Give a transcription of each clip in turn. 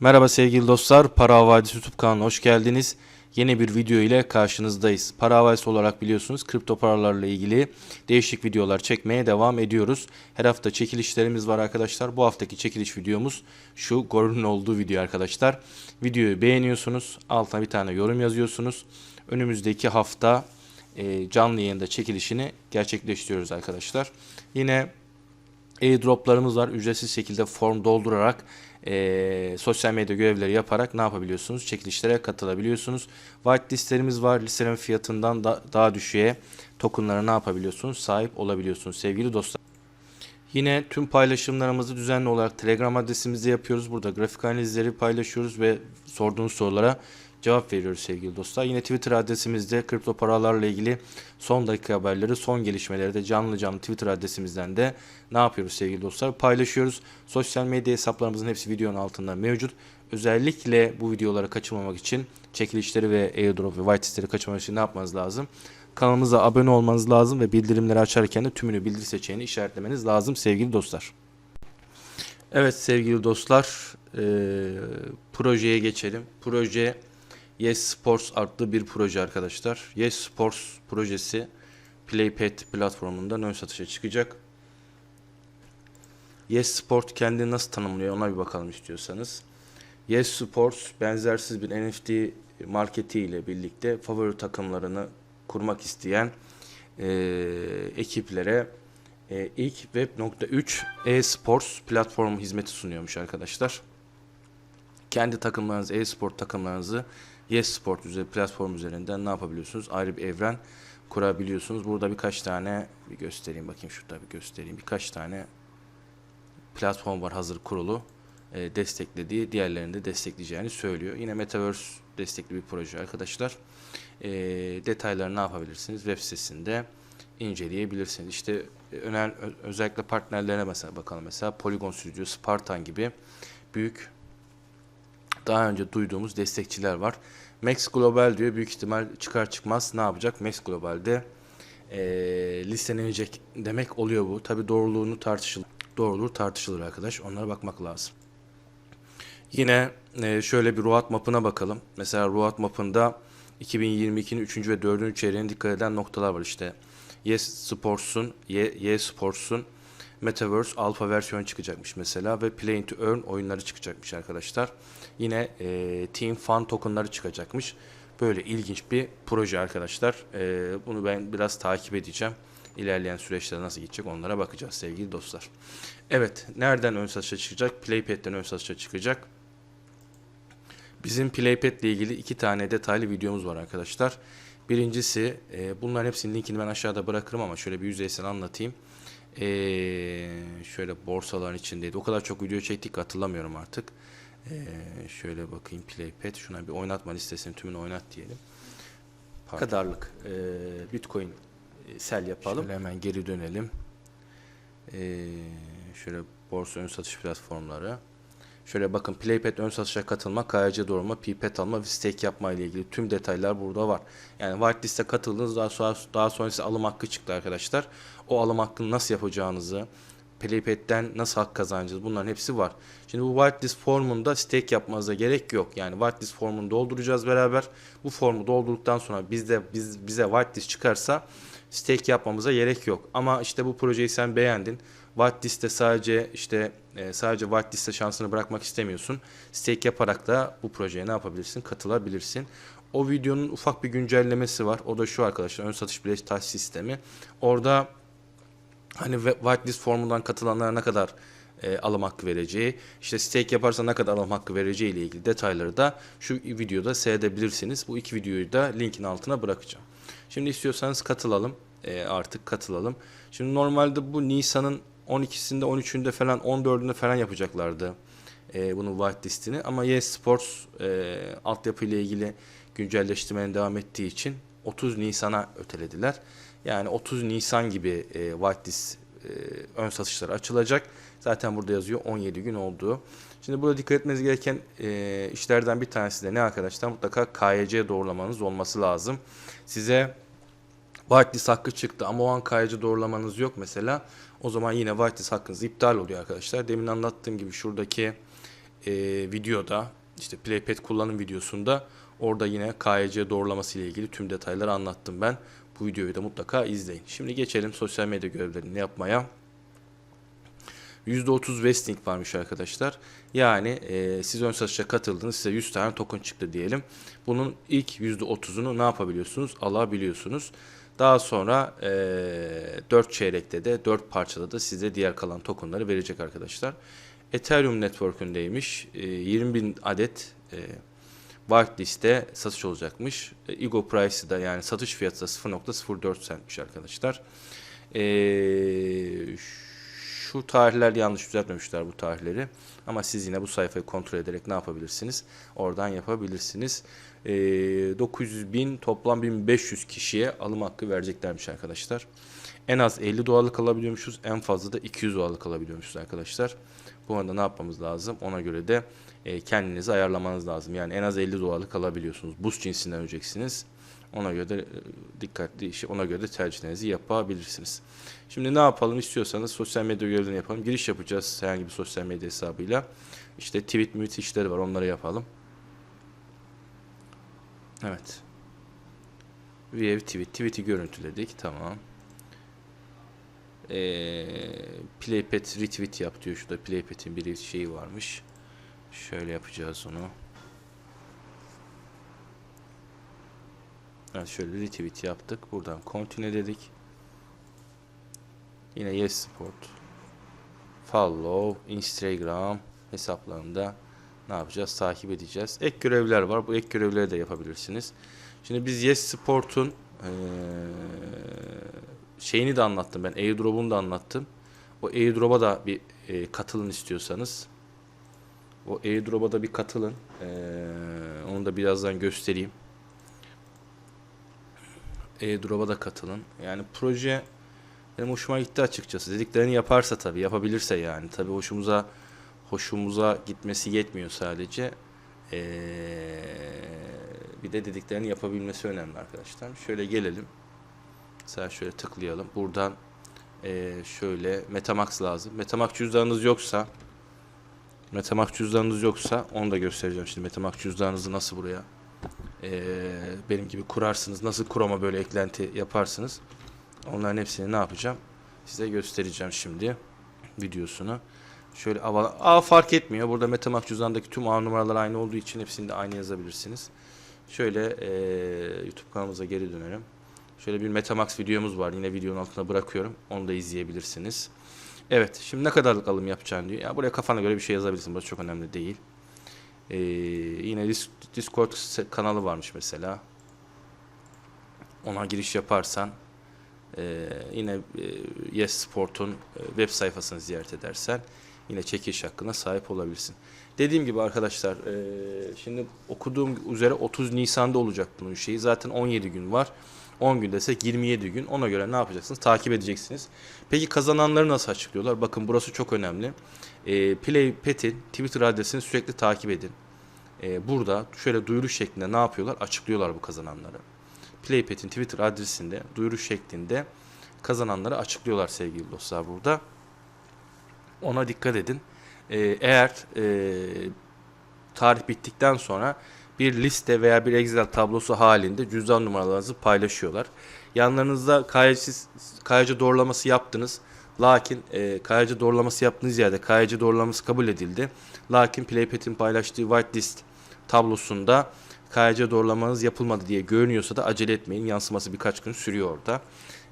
Merhaba sevgili dostlar, Para Havadisi YouTube kanalına hoş geldiniz. Yeni bir video ile karşınızdayız. Para Havadisi olarak biliyorsunuz kripto paralarla ilgili değişik videolar çekmeye devam ediyoruz. Her hafta çekilişlerimiz var arkadaşlar. Bu haftaki çekiliş videomuz şu Gorun'un olduğu video arkadaşlar. Videoyu beğeniyorsunuz, altına bir tane yorum yazıyorsunuz. Önümüzdeki hafta e, canlı yayında çekilişini gerçekleştiriyoruz arkadaşlar. Yine airdroplarımız var. Ücretsiz şekilde form doldurarak e, sosyal medya görevleri yaparak ne yapabiliyorsunuz? Çekilişlere katılabiliyorsunuz. White listlerimiz var. Listelerin fiyatından da, daha düşüğe tokenlara ne yapabiliyorsunuz? Sahip olabiliyorsunuz sevgili dostlar. Yine tüm paylaşımlarımızı düzenli olarak Telegram adresimizde yapıyoruz. Burada grafik analizleri paylaşıyoruz ve sorduğunuz sorulara cevap veriyoruz sevgili dostlar. Yine Twitter adresimizde kripto paralarla ilgili son dakika haberleri, son gelişmeleri de canlı canlı Twitter adresimizden de ne yapıyoruz sevgili dostlar? Paylaşıyoruz. Sosyal medya hesaplarımızın hepsi videonun altında mevcut. Özellikle bu videoları kaçırmamak için çekilişleri ve airdrop ve white listeleri kaçırmamak için ne yapmanız lazım? Kanalımıza abone olmanız lazım ve bildirimleri açarken de tümünü bildir seçeneğini işaretlemeniz lazım sevgili dostlar. Evet sevgili dostlar, e, projeye geçelim. Proje Yes Sports adlı bir proje arkadaşlar. Yes Sports projesi PlayPad platformundan ön satışa çıkacak. Yes Sport kendini nasıl tanımlıyor ona bir bakalım istiyorsanız. Yes Sports benzersiz bir NFT marketi ile birlikte favori takımlarını kurmak isteyen e, ekiplere e, ilk Web.3 e-sports platformu hizmeti sunuyormuş arkadaşlar. Kendi takımlarınızı, e-sport takımlarınızı Yes Sport üzeri platform üzerinden ne yapabiliyorsunuz? Ayrı bir evren kurabiliyorsunuz. Burada birkaç tane bir göstereyim bakayım şurada bir göstereyim. Birkaç tane platform var hazır kurulu e, desteklediği, diğerlerini de destekleyeceğini söylüyor. Yine Metaverse destekli bir proje arkadaşlar. E, detayları ne yapabilirsiniz? Web sitesinde inceleyebilirsiniz. İşte e, önemli özellikle partnerlerine mesela bakalım. Mesela Polygon Studio, Spartan gibi büyük daha önce duyduğumuz destekçiler var. Max Global diyor büyük ihtimal çıkar çıkmaz ne yapacak? Max Global'de e, listelenecek demek oluyor bu. Tabi doğruluğunu tartışılır. Doğruluğu tartışılır arkadaş. Onlara bakmak lazım. Yine e, şöyle bir Ruat mapına bakalım. Mesela Ruat mapında 2022'nin 3. ve 4. çeyreğine dikkat eden noktalar var işte. Yes Sports'un, Ye, Ye Sports'un Metaverse alfa versiyon çıkacakmış mesela ve Play to Earn oyunları çıkacakmış arkadaşlar. Yine e, Team Fun tokenları çıkacakmış. Böyle ilginç bir proje arkadaşlar. E, bunu ben biraz takip edeceğim. İlerleyen süreçte nasıl gidecek onlara bakacağız sevgili dostlar. Evet nereden ön satışa çıkacak? Playpad'den ön satışa çıkacak. Bizim Playpad ile ilgili iki tane detaylı videomuz var arkadaşlar. Birincisi e, bunların hepsinin linkini ben aşağıda bırakırım ama şöyle bir yüzeysel anlatayım. E, şöyle borsaların içindeydi. O kadar çok video çektik ki hatırlamıyorum artık. E, şöyle bakayım Playpad. Şuna bir oynatma listesini tümünü oynat diyelim. Pardon. Kadarlık e, Bitcoin e, sel yapalım. Şöyle hemen geri dönelim. E, şöyle borsa ön satış platformları. Şöyle bakın Playpad ön satışa katılma, KYC doğrulma, pipet alma ve stake yapma ile ilgili tüm detaylar burada var. Yani whitelist'e katıldınız daha sonra daha sonra size alım hakkı çıktı arkadaşlar. O alım hakkını nasıl yapacağınızı, Playpad'den nasıl hak kazanacağız bunların hepsi var. Şimdi bu whitelist formunda stake yapmanıza gerek yok. Yani whitelist formunu dolduracağız beraber. Bu formu doldurduktan sonra bizde biz bize whitelist çıkarsa stake yapmamıza gerek yok. Ama işte bu projeyi sen beğendin. Whitelist'te sadece işte e, sadece whitelist'te şansını bırakmak istemiyorsun. Stake yaparak da bu projeye ne yapabilirsin? Katılabilirsin. O videonun ufak bir güncellemesi var. O da şu arkadaşlar ön satış bileş taş sistemi. Orada hani whitelist formundan katılanlara ne kadar e, alım hakkı vereceği, işte stake yaparsa ne kadar alım hakkı vereceği ile ilgili detayları da şu videoda seyredebilirsiniz. Bu iki videoyu da linkin altına bırakacağım. Şimdi istiyorsanız katılalım. E, artık katılalım. Şimdi normalde bu Nisan'ın 12'sinde, 13'ünde falan, 14'ünde falan yapacaklardı e, bunun whitelistini. Ama Yes Sports e, altyapı ile ilgili güncelleştirmenin devam ettiği için 30 Nisan'a ötelediler. Yani 30 Nisan gibi e, whitelist e, ön satışları açılacak. Zaten burada yazıyor 17 gün olduğu. Şimdi burada dikkat etmeniz gereken e, işlerden bir tanesi de ne arkadaşlar? Mutlaka KYC doğrulamanız olması lazım. Size whitelist hakkı çıktı ama o an KYC doğrulamanız yok mesela. O zaman yine whitelist hakkınız iptal oluyor arkadaşlar. Demin anlattığım gibi şuradaki e, videoda işte Playpad kullanım videosunda orada yine KYC doğrulaması ile ilgili tüm detayları anlattım ben. Bu videoyu da mutlaka izleyin. Şimdi geçelim sosyal medya görevlerini yapmaya. %30 vesting varmış arkadaşlar. Yani e, siz ön satışa katıldınız size 100 tane token çıktı diyelim. Bunun ilk %30'unu ne yapabiliyorsunuz? Alabiliyorsunuz. Daha sonra e, 4 çeyrekte de 4 parçada da size diğer kalan tokenları verecek arkadaşlar. Ethereum Network'ündeymiş. E, 20 bin adet e, whitelist'te satış olacakmış. E, Ego Price'ı da yani satış fiyatı da 0.04 centmiş arkadaşlar. Eee şu tarihler yanlış düzeltmemişler bu tarihleri. Ama siz yine bu sayfayı kontrol ederek ne yapabilirsiniz? Oradan yapabilirsiniz. Ee, 900 bin toplam 1500 kişiye alım hakkı vereceklermiş arkadaşlar. En az 50 dolarlık alabiliyormuşuz. En fazla da 200 dolarlık alabiliyormuşuz arkadaşlar. Bu arada ne yapmamız lazım? Ona göre de e, kendinizi ayarlamanız lazım. Yani en az 50 dolarlık alabiliyorsunuz. Buz cinsinden öleceksiniz. Ona göre de dikkatli işi ona göre de tercihlerinizi yapabilirsiniz. Şimdi ne yapalım istiyorsanız sosyal medya görevlerini yapalım. Giriş yapacağız herhangi bir sosyal medya hesabıyla. İşte tweet müt işleri var onları yapalım. Evet. View tweet. Tweet'i görüntüledik. Tamam. Ee, playpad retweet yap diyor. Şurada playpad'in bir şeyi varmış. Şöyle yapacağız onu. Evet şöyle retweet yaptık. Buradan continue dedik. Yine Yes Sport. Follow, Instagram hesaplarında ne yapacağız? Takip edeceğiz. Ek görevler var. Bu ek görevleri de yapabilirsiniz. Şimdi biz Yes Sport'un ee, şeyini de anlattım ben. Airdrop'unu da anlattım. O Airdrop'a da bir e, katılın istiyorsanız. O Airdrop'a da bir katılın. Ee, onu da birazdan göstereyim. Airdrop'a da katılın. Yani proje benim hoşuma gitti açıkçası. Dediklerini yaparsa tabii, yapabilirse yani. Tabii hoşumuza hoşumuza gitmesi yetmiyor sadece. Ee, bir de dediklerini yapabilmesi önemli arkadaşlar. Şöyle gelelim. Mesela şöyle tıklayalım. Buradan e, şöyle Metamax lazım. Metamax cüzdanınız yoksa Metamax cüzdanınız yoksa onu da göstereceğim şimdi. Metamax cüzdanınızı nasıl buraya e, benim gibi kurarsınız. Nasıl kurama böyle eklenti yaparsınız. Onların hepsini ne yapacağım? Size göstereceğim şimdi videosunu. Şöyle aval A fark etmiyor. Burada Metamask cüzdanındaki tüm ağ numaralar aynı olduğu için hepsini de aynı yazabilirsiniz. Şöyle e, YouTube kanalımıza geri dönelim. Şöyle bir Metamask videomuz var. Yine videonun altına bırakıyorum. Onu da izleyebilirsiniz. Evet. Şimdi ne kadarlık alım yapacağını diyor. Ya buraya kafana göre bir şey yazabilirsin. Burası çok önemli değil. Ee, yine Discord kanalı varmış mesela. Ona giriş yaparsan ee, yine e, Yes Sport'un e, web sayfasını ziyaret edersen yine çekiliş hakkına sahip olabilirsin. Dediğim gibi arkadaşlar e, şimdi okuduğum üzere 30 Nisan'da olacak bunun şeyi. Zaten 17 gün var. 10 gün desek 27 gün. Ona göre ne yapacaksınız? Takip edeceksiniz. Peki kazananları nasıl açıklıyorlar? Bakın burası çok önemli. E, PlayPet'in Twitter adresini sürekli takip edin. E, burada şöyle duyuru şeklinde ne yapıyorlar? Açıklıyorlar bu kazananları. PlayPad'in Twitter adresinde duyuru şeklinde kazananları açıklıyorlar sevgili dostlar burada. Ona dikkat edin. Ee, eğer e, tarih bittikten sonra bir liste veya bir Excel tablosu halinde cüzdan numaralarınızı paylaşıyorlar. Yanlarınızda KYC, doğrulaması yaptınız. Lakin e, KYC doğrulaması yaptığınız yerde KYC doğrulaması kabul edildi. Lakin PlayPad'in paylaştığı whitelist tablosunda KYC doğrulamanız yapılmadı diye görünüyorsa da acele etmeyin. Yansıması birkaç gün sürüyor orada.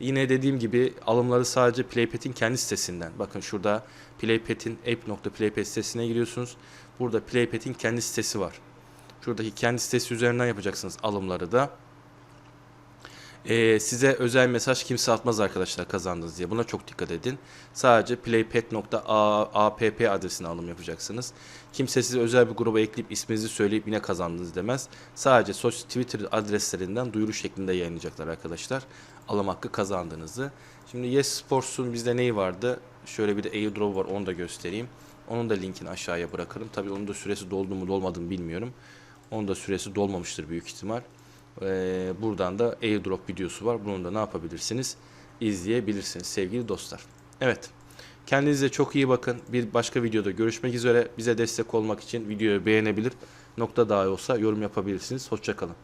Yine dediğim gibi alımları sadece Playpad'in kendi sitesinden. Bakın şurada Playpad'in app.playpad sitesine giriyorsunuz. Burada Playpad'in kendi sitesi var. Şuradaki kendi sitesi üzerinden yapacaksınız alımları da. Ee, size özel mesaj kimse atmaz arkadaşlar kazandınız diye. Buna çok dikkat edin. Sadece playpad.app adresine alım yapacaksınız. Kimse size özel bir gruba ekleyip isminizi söyleyip yine kazandınız demez. Sadece sosyal Twitter adreslerinden duyuru şeklinde yayınlayacaklar arkadaşlar. Alım hakkı kazandığınızı. Şimdi Yes Sports'un bizde neyi vardı? Şöyle bir de airdrop var onu da göstereyim. Onun da linkini aşağıya bırakırım. Tabii onun da süresi doldu mu dolmadı mı bilmiyorum. Onun da süresi dolmamıştır büyük ihtimal. Ee, buradan da airdrop videosu var. Bunu da ne yapabilirsiniz? İzleyebilirsiniz sevgili dostlar. Evet. Kendinize çok iyi bakın. Bir başka videoda görüşmek üzere. Bize destek olmak için videoyu beğenebilir. Nokta dahi olsa yorum yapabilirsiniz. Hoşçakalın.